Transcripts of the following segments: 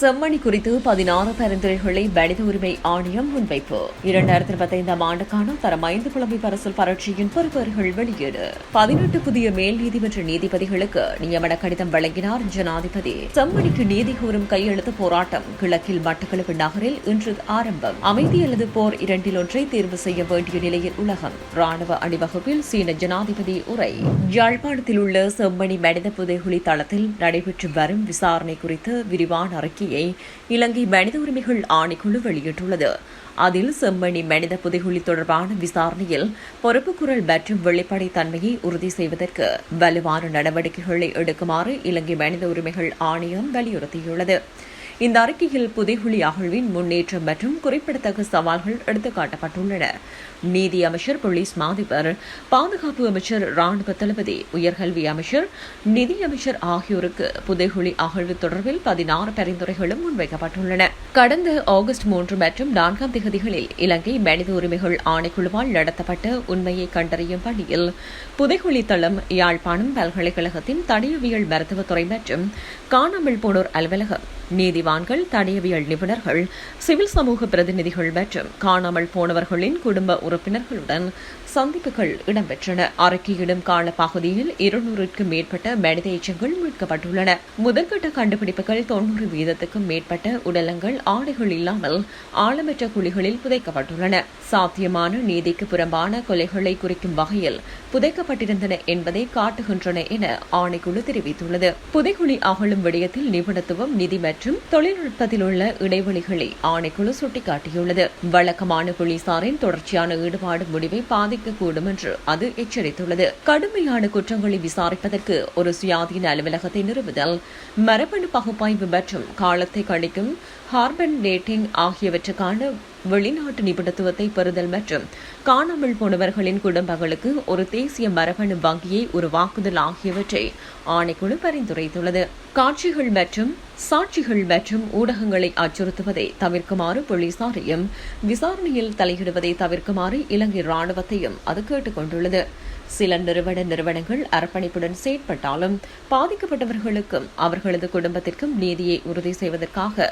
செம்மணி குறித்து பதினாறு பரிந்துரைகளை மனித உரிமை ஆணையம் முன்வைப்பு. இரண்டாயிரத்தி இருபத்தைந்தாம் ஆண்டுக்கான தரம் ஐந்து புலமை பரிசல் பரட்சியின் பெறுபேறுகள் வெளியீடு. பதினெட்டு புதிய மேல் நீதிமன்ற நீதிபதிகளுக்கு நியமன கடிதம் வழங்கினார் ஜனாதிபதி. செம்மணிக்கு நீதி கோரும் கையெழுத்து போராட்டம் கிழக்கில் மட்டக்களப்பு நகரில் இன்று ஆரம்பம். அமைதி அல்லது போர் இரண்டில் ஒன்றை தேர்வு செய்ய வேண்டிய நிலையில் உலகம். ராணுவ அணிவகுப்பில் சீன ஜனாதிபதி உரை. யாழ்ப்பாணத்தில் உள்ள செம்மணி மனித புதைகுழி தளத்தில் நடைபெற்று வரும் விசாரணை குறித்து விரிவான அறிக்கையை இலங்கை மனித உரிமைகள் ஆணைக்குழு வெளியிட்டுள்ளது. அதில் செம்மணி மனித புதைகுழி தொடர்பான விசாரணையில் பொறுப்புக்குரல் மற்றும் வெளிப்படைத்தன்மையை உறுதி செய்வதற்கு வலுவான நடவடிக்கைகளை எடுக்குமாறு இலங்கை மனித உரிமைகள் ஆணையம் வலியுறுத்தியுள்ளது. இந்த அறிக்கையில் புதைகுழி அகழ்வின் முன்னேற்றம் மற்றும் குறிப்பிடத்தக்க சவால்கள் எடுத்துக்காட்டப்பட்டுள்ளன. நீதி அமைச்சர் போலீஸ் மாதிபர் பாதுகாப்பு அமைச்சர் ராணுவ தளபதி உயர்கல்வி அமைச்சர் நிதி அமைச்சர் ஆகியோருக்கு புதைகுழி அகழ்வு தொடர்பில் பதினாறு பரிந்துரைகளும் முன்வைக்கப்பட்டுள்ளன. கடந்த ஆகஸ்ட் மூன்று மற்றும் நான்காம் திகதிகளில் இலங்கை மனித உரிமைகள் ஆணைக்குழுவால் நடத்தப்பட்ட உண்மையை கண்டறியும் பணியில் புதைகுழி தளம் யாழ்ப்பாணம் பல்கலைக்கழகத்தின் தடயவியல் மருத்துவத்துறை மற்றும் காணாமல் போனோர் அலுவலகம் நீதிவான்கள் தடயவியல் நிபுணர்கள் சிவில் சமூக பிரதிநிதிகள் மற்றும் காணாமல் போனவர்களின் குடும்ப உறுப்பினர்களுடன் சந்திப்புகள் இடம்பெற்றன. அறிக்கையிடும் கால பகுதியில் இருநூறுக்கும் மேற்பட்ட மனித எச்சங்கள் மீட்கப்பட்டுள்ளன. முதற்கட்ட கண்டுபிடிப்புகள் தொன்னூறு வீதத்துக்கும் மேற்பட்ட உடலங்கள் ஆடைகள் இல்லாமல் ஆழமற்ற குழிகளில் புதைக்கப்பட்டுள்ளன. சாத்தியமான நீதிக்கு புறம்பான கொலைகளை குறிக்கும் வகையில் புதைக்கப்பட்டிருந்தன என்பதை காட்டுகின்றன என ஆணைக்குழு தெரிவித்துள்ளது. புதைக்குழி அகழும் விடயத்தில் நிபுணத்துவம் நிதி மற்றும் தொழில்நுட்பத்தில் உள்ள இடைவெளிகளை ஆணைக்குழு சுட்டிக்காட்டியுள்ளது. வழக்கமான போலீசாரின் தொடர்ச்சியான ஈடுபாடு முடிவை பாதிக்கக்கூடும் என்று அது எச்சரித்துள்ளது. கடுமையான குற்றங்களை விசாரிப்பதற்கு ஒரு சுயாதீன அலுவலகத்தை நிறுவுதல் மரபணு பகுப்பாய்வு மற்றும் காலத்தை கணிக்கும் ஹார்பன் டேட்டிங் ஆகியவற்றுக்கான வெளிநாட்டு நிபுணத்துவத்தை பெறுதல் மற்றும் காணாமல் போனவர்களின் குடும்பங்களுக்கு ஒரு தேசிய மரபணு வங்கியை உருவாக்குதல் ஆகியவற்றை ஆணைக்குழு பரிந்துரைத்துள்ளது. காட்சிகள் மற்றும் சாட்சிகள் மற்றும் ஊடகங்களை அச்சுறுத்துவதை தவிர்க்குமாறு போலீசாரையும் விசாரணையில் தலையிடுவதை தவிர்க்குமாறு இலங்கை ராணுவத்தையும் அது கேட்டுக் கொண்டுள்ளது சில நிறுவன நிறுவனங்கள் அர்ப்பணிப்புடன் செயற்பட்டாலும் பாதிக்கப்பட்டவர்களுக்கும் அவர்களது குடும்பத்திற்கும் நீதியை உறுதி செய்வதற்காக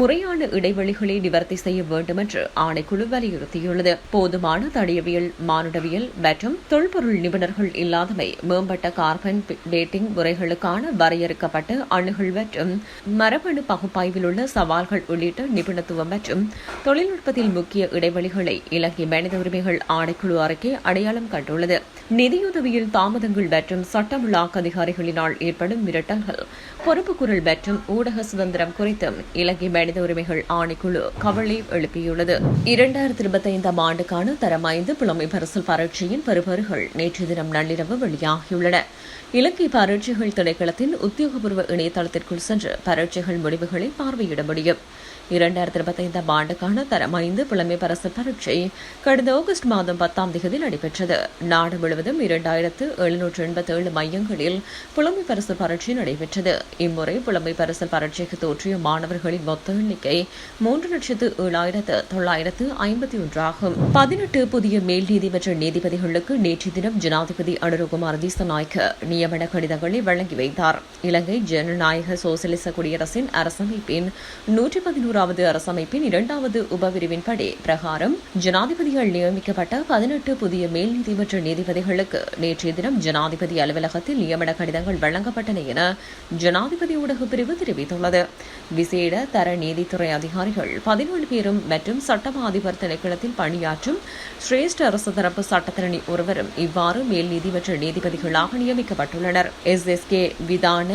முறையான இடைவெளிகளை நிவர்த்தி செய்ய வேண்டும் என்று ஆணைக்குழு வலியுறுத்தியுள்ளது. போதுமான தடியவியல் மானுடவியல் மற்றும் தொல்பொருள் நிபுணர்கள் இல்லாதமை மேம்பட்ட கார்பன் டேட்டிங் முறைகளுக்கான வரையறுக்கப்பட்ட அணுகள் மற்றும் மரபணு பகுப்பாய்வில் உள்ள சவால்கள் உள்ளிட்ட நிபுணத்துவம் மற்றும் தொழில்நுட்பத்தில் முக்கிய இடைவெளிகளை இலங்கை மனித உரிமைகள் ஆணைக்குழு அறிக்கை அடையாளம் கண்டுள்ளது. நிதியுதவியில் தாமதங்கள் மற்றும் சட்டமுள்ளாக்க அதிகாரிகளினால் ஏற்படும் மிரட்டல்கள் பொறுப்புக்குரல் மற்றும் ஊடக சுதந்திரம் குறித்தும் இலங்கை மனித உரிமைகள் ஆணைக்குழு கவலை எழுப்பியுள்ளது. இரண்டாயிரத்தி இருபத்தி ஐந்தாம் ஆண்டுக்கான தரம் ஐந்து புலமை பரிசல் பரீட்சையின் பெறுபேறுகள் நேற்று தினம் நள்ளிரவு வெளியாகியுள்ளன. இலங்கை பரீட்சைகள் திணைக்களத்தின் உத்தியோகபூர்வ இணையதளத்திற்குள் சென்று பரீட்சைகள் முடிவுகளை பார்வையிட முடியும். இரண்டாயிரத்தி இருபத்தைந்தாம் ஆண்டுக்கான தரம் ஐந்து புலமை பரிசு பரீட்சை கடந்த ஆகஸ்ட் மாதம் பத்தாம் தேதி நடைபெற்றது. நாடு முழுவதும் இரண்டாயிரத்து எழுநூற்று எண்பத்தி ஏழு மையங்களில் புலமை பரிசு பரீட்சை நடைபெற்றது. இம்முறை புலமை பரிசு பரீட்சைக்கு தோற்றிய மாணவர்களின் மொத்த எண்ணிக்கை மூன்று லட்சத்து ஏழாயிரத்து தொள்ளாயிரத்து ஐம்பத்தி ஒன்றாகும். பதினெட்டு புதிய மேல் நீதிமன்ற நீதிபதிகளுக்கு நேற்று தினம் ஜனாதிபதி அனுரகுமார் திசநாயக்க நியமன கடிதங்களை வழங்கி வைத்தார். இலங்கை ஜனநாயக சோசலிச குடியரசின் அரசமைப்பின் நூற்றி மூன்றாவது அரசமைப்பின் இரண்டாவது உபபிரிவின்படி பிரகாரம் ஜனாதிபதிகள் நியமிக்கப்பட்ட பதினெட்டு புதிய மேல் நீதிமன்ற நீதிபதிகளுக்கு நேற்றைய தினம் ஜனாதிபதி அலுவலகத்தில் நியமன கடிதங்கள் வழங்கப்பட்டன என ஜனாதிபதி ஊடக பிரிவு தெரிவித்துள்ளது. விசேட தர நீதித்துறை அதிகாரிகள் பதினேழு பேரும் மற்றும் சட்டமா அதிபர் திணைக்களத்தில் பணியாற்றும் சிரேஷ்ட அரசு தரப்பு சட்டத்திரணி ஒருவரும் இவ்வாறு மேல் நீதிமன்ற நீதிபதிகளாக நியமிக்கப்பட்டுள்ளனர். S S K Vidana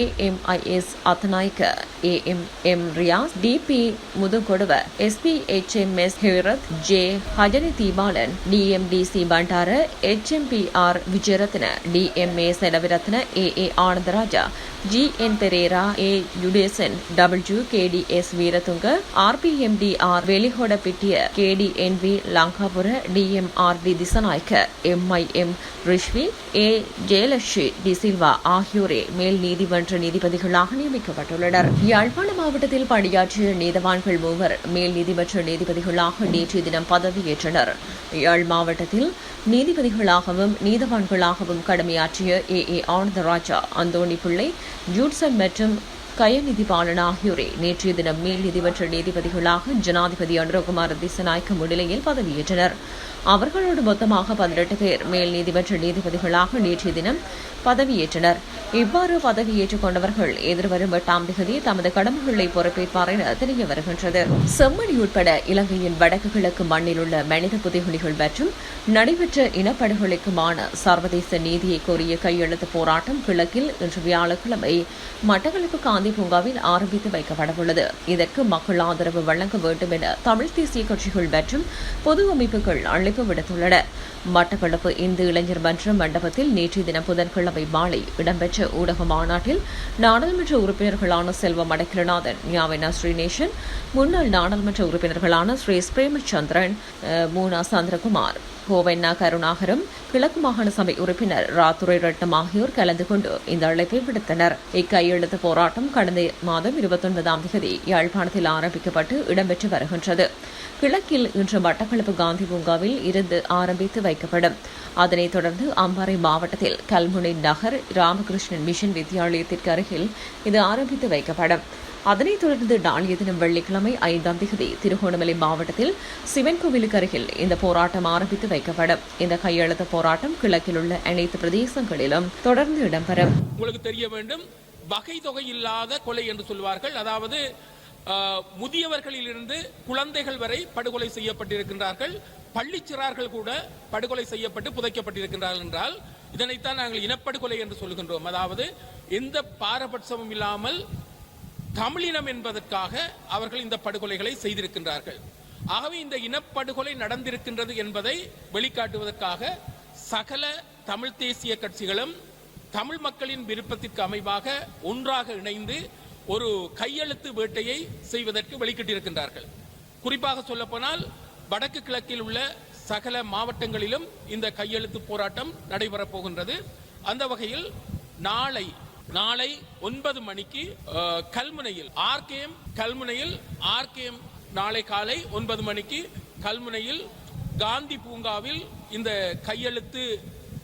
A M I S Attanayake A M M Riyas D P Muthukoduwa SP H M S Hirath J Hajani Deepalan DMDC C Bandara H M P R Wijayaratne DMA Selaviratne A A Anandaraja G N Perera A Yudesan W K D S Weerathunga R P M D R Welihodapitiya K D N V Lankapura D M R D Dissanayake M I M Rizvi A Jayalakshmi D Silva ஆகியோரே மேல் நீதிமன்ற நீதிபதிகளாக நியமிக்கப்பட்டுள்ளனர். யாழ்ப்பாண மாவட்டத்தில் பணியாற்றிய நீதவான்கள் மூவர் மேல் நீதிமன்ற நீதிபதிகளாக நேற்றைய தினம் பதவியேற்றனர். யாழ் மாவட்டத்தில் நீதிபதிகளாகவும் நீதவான்களாகவும் கடமையாற்றிய ஏ ஏ ஆனந்தராஜா அந்தோணி பிள்ளை ஜூட்சன் மற்றும் கயநிதி பாலன் ஆகியோரை நேற்றைய தினம் மேல் நீதிமன்ற நீதிபதிகளாக ஜனாதிபதி அனுரகுமார் திசநாயக்க முன்னிலையில் பதவியேற்றனர். அவர்களோடு மொத்தமாக பதினெட்டு பேர் மேல் நீதிமன்ற நீதிபதிகளாக நேற்றைய தினம் பதவியேற்றனர். இவ்வாறு பதவியேற்றுக் கொண்டவர்கள் எதிர்வரும் எட்டாம் தேதி தமது கடமைகளை பொறுப்பேற்பார் என தெரிய வருகின்றது. செம்மணி உட்பட இலங்கையின் வடக்கு கிழக்கு மண்ணில் உள்ள மனித புதைகுழிகள் மற்றும் நடைபெற்ற இனப்படுகொலைக்குமான சர்வதேச நீதியை கோரிய கையெழுத்து போராட்டம் கிழக்கில் இன்று வியாழக்கிழமை மட்டக்களப்பு காந்தி பூங்காவில் ஆரம்பித்து வைக்கப்படவுள்ளது. இதற்கு மக்கள் ஆதரவு வழங்க வேண்டும் என தமிழ் தேசிய கட்சிகள் மற்றும் பொது அமைப்புகள் அழைப்பு விடுத்துள்ளன. மட்டக்களப்பு இந்து இளைஞர் மன்ற மண்டபத்தில் நேற்றைய தினம் புதன்கிழமை மாலை இடம்பெற்ற ஊடக மாநாட்டில் நாடாளுமன்ற உறுப்பினர்களான செல்வம் அடக்கிரநாதன் ஞாவினா ஸ்ரீநேசன் முன்னாள் நாடாளுமன்ற உறுப்பினர்களான ஸ்ரீ பிரேமச்சந்திரன் மூனா சந்திரகுமார் கோவென்னா கருணாகரம் கிழக்கு மாகாண சபை உறுப்பினர் ராத்துரை ரட்னம் ஆகியோர் கலந்து கொண்டு இந்த அழைப்பை விடுத்தனர். இக்கையெழுத்து போராட்டம் கடந்த மாதம் இருபத்தொன்பதாம் தேதி யாழ்ப்பாணத்தில் ஆரம்பிக்கப்பட்டு இடம்பெற்று வருகின்றது. கிழக்கில் இன்று மட்டக்களப்பு காந்தி பூங்காவில் இருந்து ஆரம்பித்து வைக்கப்படும். அதனைத் தொடர்ந்து அம்பாறை மாவட்டத்தில் கல்முனை நகர் ராமகிருஷ்ணன் மிஷன் வித்தியாலயத்திற்கு அருகில் இது ஆரம்பித்து வைக்கப்படும். அதனைத் தொடர்ந்து நாளைய தினம் வெள்ளிக்கிழமை ஐந்தாம் தேதி திருகோணமலை மாவட்டத்தில் சிவன் கோவிலுக்கு அருகில் இந்த போராட்டம் ஆரம்பித்து வைக்கப்படும். இந்த கையெழுத்து போராட்டம் கிழக்கில் உள்ள அனைத்து பிரதேசங்களிலும் தொடர்ந்து இடம்பெறும். உங்களுக்கு தெரிய வேண்டும் வகை தொகை இல்லாத கொலை என்று சொல்வார்கள். அதாவது முதியவர்களிலிருந்து குழந்தைகள் வரை படுகொலை செய்யப்பட்டிருக்கின்றார்கள். பள்ளிச் சிறார்கள் கூட படுகொலை செய்யப்பட்டு புதைக்கப்பட்டிருக்கின்றார்கள் என்றால் இதனைத்தான் நாங்கள் இனப்படுகொலை என்று சொல்கின்றோம். அதாவது எந்த பாரபட்சமும் இல்லாமல் தமிழினம் என்பதற்காக அவர்கள் இந்த படுகொலைகளை செய்திருக்கின்றார்கள். ஆகவே இந்த இனப்படுகொலை நடந்திருக்கின்றது என்பதை வெளிக்காட்டுவதற்காக சகல தமிழ் தேசிய கட்சிகளும் தமிழ் மக்களின் விருப்பத்திற்கு அமைவாக ஒன்றாக இணைந்து ஒரு கையெழுத்து வேட்டையை செய்வதற்கு வெளிக்கிட்டிருக்கின்றார்கள் குறிப்பாக சொல்லப்போனால் வடக்கு கிழக்கில் உள்ள சகல மாவட்டங்களிலும் இந்த கையெழுத்து போராட்டம் நடைபெறப் போகின்றது. அந்த வகையில் நாளை நாளை ஒன்பது மணிக்கு கல்முனையில் ஆர்கேஎம் கல்முனையில் ஆர்கேஎம் நாளை காலை ஒன்பது மணிக்கு கல்முனையில் காந்தி பூங்காவில் இந்த கையெழுத்து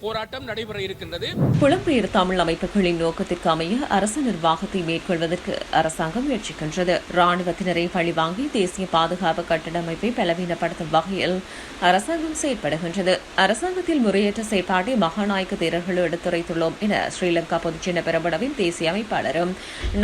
போராட்டம் நடைபெற இருக்கின்றது. புலம்பெயர் தமிழ் அமைப்புகளின் நோக்கத்திற்கு அமைய அரசு நிர்வாகத்தை மேற்கொள்வதற்கு அரசாங்கம் முயற்சிக்கின்றது. ராணுவத்தினரை பழிவாங்கி தேசிய பாதுகாப்பு கட்டமைப்பை பலவீனப்படுத்தும் வகையில் அரசாங்கம் செயற்படுகின்றது. அரசாங்கத்தில் முறையற்ற செயற்பாட்டை மகாநாயக்க தேரர்கள் எடுத்துரைத்துள்ளோம் என ஸ்ரீலங்கா பொதுச்சின பெரமுனவின் தேசிய அமைப்பாளரும்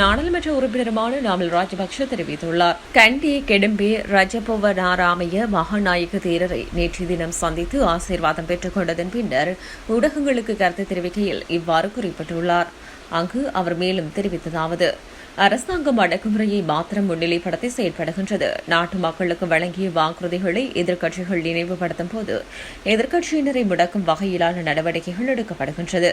நாடாளுமன்ற உறுப்பினருமான நாமல் ராஜபக்ஷ தெரிவித்துள்ளார். கண்டி கெடும்பே ரஜபவனாராமைய மகாநாயக தேரரை நேற்று தினம் சந்தித்து ஆசீர்வாதம் பெற்றுக் கொண்டதன் பின்னர் ஊடகங்களுக்கு கருத்து தெரிவிக்கையில் இவ்வாறு குறிப்பிட்டுள்ளார். அங்கு அவர் மேலும் தெரிவித்ததாவது அரசாங்கம் அடக்குமுறையை மாத்திரம் முன்னிலைப்படுத்தி செயல்படுகின்றது நாட்டு மக்களுக்கு வழங்கிய வாக்குறுதிகளை எதிர்க்கட்சிகள் நினைவுபடுத்தும் போது எதிர்க்கட்சியினரை முடக்கும் வகையிலான நடவடிக்கைகள் எடுக்கப்படுகின்றது.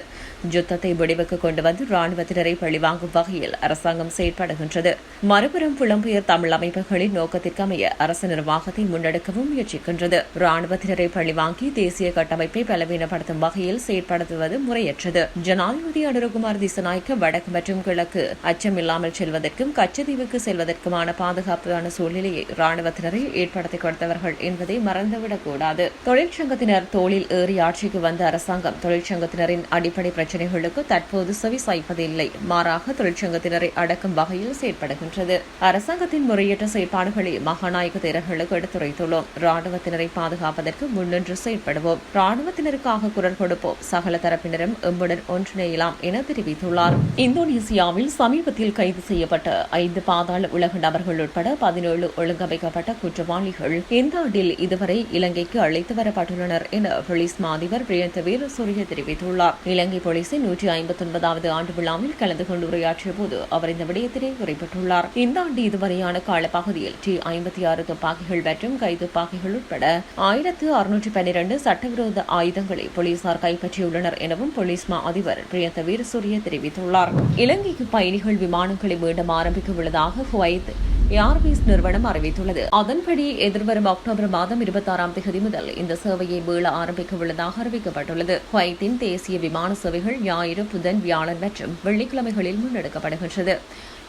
யுத்தத்தை முடிவுக்கு கொண்டு வந்து ராணுவத்தினரை பழிவாங்கும் வகையில் அரசாங்கம் செயல்படுகின்றது மறுபுறம் புலம்பெயர் தமிழ் அமைப்புகளின் நோக்கத்திற்கு அமைய அரசு நிர்வாகத்தை முன்னெடுக்கவும் முயற்சிக்கின்றது. ராணுவத்தினரை பழிவாங்கி தேசிய கட்டமைப்பை பலவீனப்படுத்தும் வகையில் செயற்படுத்துவது முறையற்றது. ஜனாதிபதி அனுரகுமார் திசநாய்க்கு வடக்கு மற்றும் கிழக்கு அச்சமில்லாமல் செல்வதற்கும் கச்சதீவுக்கு செல்வதற்குமான பாதுகாப்பான சூழ்நிலையை ராணுவத்தினரை ஏற்படுத்திக் கொடுத்தவர்கள் என்பதை மறந்துவிடக்கூடாது. தொழிற்சங்கத்தினர் தோளில் ஏறி ஆட்சிக்கு வந்த அரசாங்கம் தொழிற்சங்கத்தினரின் அடிப்படை பிரச்சினைகளுக்கு தற்போது செவி சாய்ப்பதில்லை. மாறாக தொழிற்சங்கத்தினரை அடக்கும் வகையில் செயற்படுகின்றது. அரசாங்கத்தின் முறையற்ற செயற்பாடுகளை மகாநாயக தேரர்களுக்கு எடுத்துரைத்துள்ளோம். ராணுவத்தினரை பாதுகாப்பதற்கு முன்னின்று செயற்படுவோம். ராணுவத்தினருக்காக குரல் கொடுப்போம். சகல தரப்பினரும் எம்முடன் ஒன்றிணையலாம் என தெரிவித்துள்ளார். இந்தோனேசியாவில் சமீபத்தில் கைது கைது செய்யப்பட்ட ஐந்து பாதாள உலக நபர்கள் உட்பட பதினேழு ஒழுங்கமைக்கப்பட்ட குற்றவாளிகள் இந்த ஆண்டில் இதுவரை இலங்கைக்கு அழைத்து வரப்பட்டுள்ளனர் என போலீஸ் மா அதிபர் பிரியந்த வீரசூரிய தெரிவித்துள்ளார். இலங்கை போலீசின் நூற்றி ஐம்பத்தி ஒன்பதாவது ஆண்டு விழாவில் கலந்து கொண்டு உரையாற்றிய போது அவர் இந்த விடயத்தினை குறிப்பிட்டுள்ளார். இந்த ஆண்டு இதுவரையான காலப்பகுதியில் டி ஐம்பத்தி ஆறு துப்பாக்கிகள் மற்றும் கைதுப்பாக்கிகள் உட்பட ஆயிரத்து அறுநூற்றி பன்னிரண்டு சட்டவிரோத ஆயுதங்களை போலீசார் கைப்பற்றியுள்ளனர் எனவும் போலீஸ் மா அதிபர் பிரியந்த வீரசூரிய தெரிவித்துள்ளார். இலங்கைக்கு பயணிகள் விமானங்கள் மீண்டும் ஆரம்பிக்க உள்ளதாக குவைத் ஏர்வேஸ் நிறுவனம் அறிவித்துள்ளது. அதன்படி எதிர்வரும் அக்டோபர் மாதம் இருபத்தாறாம் தேதி முதல் இந்த சேவையை மீள ஆரம்பிக்க உள்ளதாக அறிவிக்கப்பட்டுள்ளது. குவைத்தின் தேசிய விமான சேவைகள் ஞாயிறு புதன் வியாழன் மற்றும் வெள்ளிக்கிழமைகளில் முன்னெடுக்கப்படுகின்றது.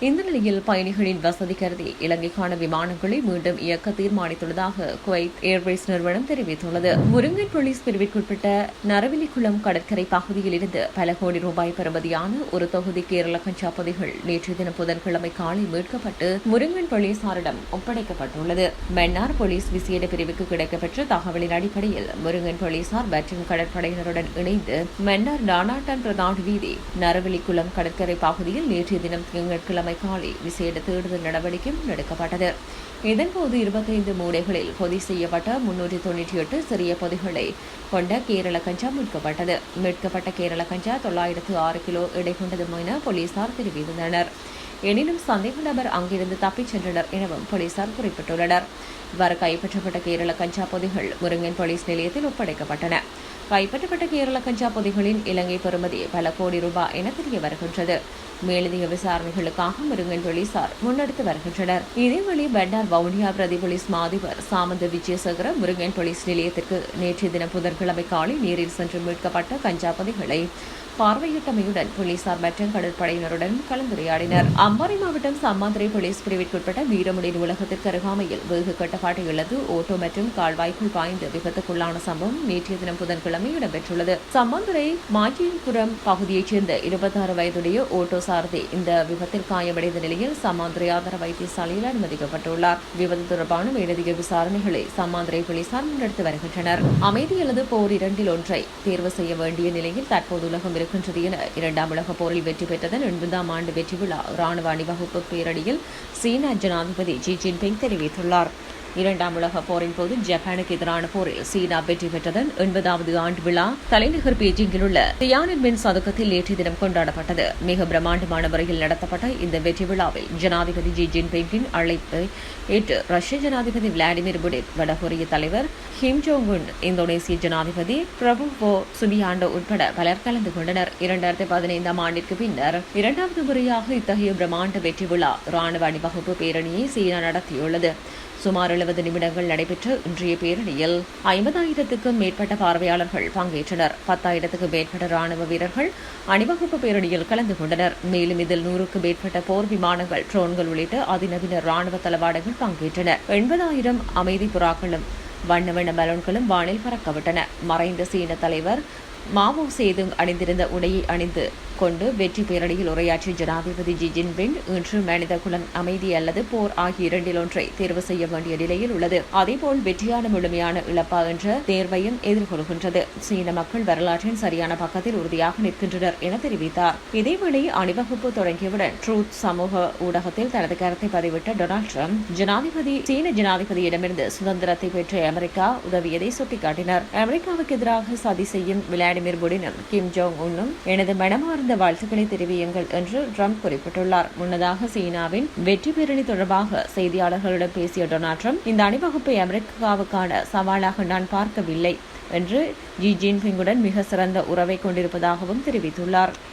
இந்த நிலையில் பயணிகளின் வசதி கருதி இலங்கைக்கான விமானங்களை மீண்டும் இயக்க தீர்மானித்துள்ளதாக குவைத் ஏர்வேஸ் நிறுவனம் தெரிவித்துள்ளது. முருங்கன் போலீஸ் பிரிவிற்குட்பட்ட நரவிலிக்குளம் கடற்கரை பகுதியில் இருந்து பல கோடி ரூபாய் பெறுமதியான ஒரு தொகுதி கேரள கஞ்சா பொதிகள் நேற்று தினம் புதன்கிழமை காலை மீட்கப்பட்டு முருங்கன் போலீசாரிடம் ஒப்படைக்கப்பட்டுள்ளது. மன்னார் போலீஸ் விசேட பிரிவுக்கு கிடைக்கப்பெற்ற தகவலின் அடிப்படையில் முருங்கன் போலீசார் மற்றும் கடற்படையினருடன் இணைந்து மன்னார் நானாட்டன் பிரதான் வீதி நரவிலிக்குளம் கடற்கரை பகுதியில் நேற்றைய தினம் திங்கட்கிழமை காலை விசேட தேடுதல் நடவடிக்கை எடுக்கப்பட்டது இதன்போது இருபத்தைந்து மூடைகளில் பொதி செய்யப்பட்ட முன்னூற்றி தொன்னூற்றி எட்டு சிறிய பொதிகளை கொண்ட கேரள கஞ்சா மீட்கப்பட்டது. மீட்கப்பட்ட கேரள கஞ்சா தொள்ளாயிரத்து ஆறு கிலோ எடை கொண்டது என போலீசார் தெரிவித்துள்ளனர். எனினும் சந்தேக நபர் அங்கிருந்து தப்பிச் சென்றனர் எனவும் போலீசார் குறிப்பிட்டுள்ளனர். இவ்வாறு கைப்பற்றப்பட்ட கேரள கஞ்சா பொதிகள் முருங்கன் போலீஸ் நிலையத்தில் ஒப்படைக்கப்பட்டன. கைப்பற்றப்பட்ட கேரள கஞ்சா பொதிகளின் இலங்கை பெறுமதி பல கோடி ரூபாய் என தெரிய வருகின்றது. மேலதிக விசாரணைகளுக்காக முருங்கன் போலீசார் முன்னெடுத்து வருகின்றனர். இதேவழி பெண்டார் வவுனியா பிரதி போலீஸ் மாதிபர் சாமந்த விஜயசேகர முருங்கன் போலீஸ் நிலையத்திற்கு நேற்றைய தினம் புதன்கிழமை காலை நேரில் சென்று மீட்கப்பட்ட கஞ்சா பதிகளை பார்வையிட்டமையுடன் போலீசார் மற்றும் கடற்படையினருடன் கலந்துரையாடினர். அம்பாறை மாவட்டம் சம்மாந்துறை போலீஸ் பிரிவிற்குட்பட்ட வீரமுடி நூலகத்திற்கு அருகாமையில் வெகு கட்டுப்பாட்டை இழந்து ஓட்டோ மற்றும் கால்வாய்க்குள் பாய்ந்து விபத்துக்குள்ளான சம்பவம் நேற்றைய தினம் புதன்கிழமை இடம்பெற்றுள்ளது. சம்மாந்துறை மாஜிபுரம் பகுதியைச் சேர்ந்த இருபத்தாறு வயதுடைய ஓட்டோ சாரதி இந்த விபத்தில் காயமடைந்த நிலையில் சம்மாந்துறை வைத்தியசாலையில் அனுமதிக்கப்பட்டுள்ளார். விபத்து தொடர்பான மேலதிக விசாரணைகளை சமாந்திரை போலீசார் முன்னெடுத்து வருகின்றனர். அமைதி அல்லது போர் இரண்டில் ஒன்றை தேர்வு செய்ய வேண்டிய நிலையில் தற்போது உலகம் இருக்கின்றது என இரண்டாம் உலகப் போரில் வெற்றி பெற்றதன் எண்பதாம் ஆண்டு வெற்றி விழா ராணுவ அணிவகுப்பு பேரணியில் சீன ஜனாதிபதி ஜி ஜின்பிங் தெரிவித்துள்ளார். இரண்டாம் உலக போரின் போது ஜப்பானுக்கு எதிரான போரில் சீனா வெற்றி பெற்றதன் எண்பதாவது ஆண்டு விழா தலைநகர் பீஜிங்கில் உள்ள தியானன்மென் சதுக்கத்தில் நேற்று தினம் கொண்டாடப்பட்டது. மிக பிரம்மாண்டமான முறையில் நடத்தப்பட்ட இந்த வெற்றி விழாவில் ஜனாதிபதி ஜி ஜின்பிங்கின் அழைப்பை ஏற்று ரஷ்ய ஜனாதிபதி விளாடிமிர் புடின் வடகொரிய தலைவர் கிம் ஜோங் உன் இந்தோனேசிய ஜனாதிபதி பிரபுவோ சுபியாண்டோ உட்பட பலர் கலந்து கொண்டனர். இரண்டாயிரத்தி பதினைந்தாம் ஆண்டிற்கு பின்னர் இரண்டாவது முறையாக இத்தகைய பிரம்மாண்ட வெற்றி விழா ராணுவ அணிவகுப்பு பேரணியை சீனா நடத்தியுள்ளது. சுமார் எழுபது நிமிடங்கள் நடைபெற்ற இன்றைய பேரணியில் ஐம்பதாயிரத்துக்கும் மேற்பட்ட பார்வையாளர்கள் பங்கேற்றனர். பத்தாயிரத்துக்கும் மேற்பட்ட ராணுவ வீரர்கள் அணிவகுப்பு பேரணியில் கலந்து கொண்டனர். மேலும் இதில் நூறுக்கும் மேற்பட்ட போர் விமானங்கள் ட்ரோன்கள் உள்ளிட்ட அதிநவீன ராணுவ தளவாடங்கள் பங்கேற்றன. எண்பதாயிரம் அமைதி புறாக்களும் வண்ண வண்ண பலூன்களும் வானில் பறக்கவிட்டன. மறைந்த சீன தலைவர் மாவோ சேதுங் அணிந்திருந்த உடையை அணிந்து கொண்டு வெற்றி பேரணியில் உரையாற்றிய ஜனாதிபதி ஜி ஜின்பிங் இன்று மனித குலம் அமைதி அல்லது போர் ஆகிய இரண்டில் ஒன்றை தேர்வு செய்ய வேண்டிய நிலையில் உள்ளது. அதேபோல் வெற்றியான முழுமையான இழப்பா என்ற தேர்வையும் எதிர்கொள்கின்றது. சீன மக்கள் வரலாற்றின் சரியான பக்கத்தில் உறுதியாக நிற்கின்றனர் என தெரிவித்தார். இதேவேளை அணிவகுப்பு தொடங்கியவுடன் ட்ரூத் சமூக ஊடகத்தில் தனது கருத்தை பதிவிட்ட டொனால்ட் ட்ரம்ப் ஜனாதிபதி சீன ஜனாதிபதியிடமிருந்து சுதந்திரத்தை பெற்ற அமெரிக்கா உதவியதை சுட்டிக்காட்டினார். அமெரிக்காவுக்கு எதிராக சதி செய்யும் விளையாட்டு விளாடிமிர் புடினும் கிம் ஜோங் உன்னும் எனது மனமார்ந்த வாழ்த்துக்களை தெரிவியுங்கள் என்று ட்ரம்ப் குறிப்பிட்டுள்ளார். முன்னதாக சீனாவின் வெற்றி பேரணி தொடர்பாக செய்தியாளர்களிடம் பேசிய டொனால்ட் ட்ரம்ப் இந்த அணிவகுப்பை அமெரிக்காவுக்கான சவாலாக நான் பார்க்கவில்லை என்று ஜி ஜின்பிங்குடன் மிக சிறந்த உறவை கொண்டிருப்பதாகவும் தெரிவித்துள்ளார்.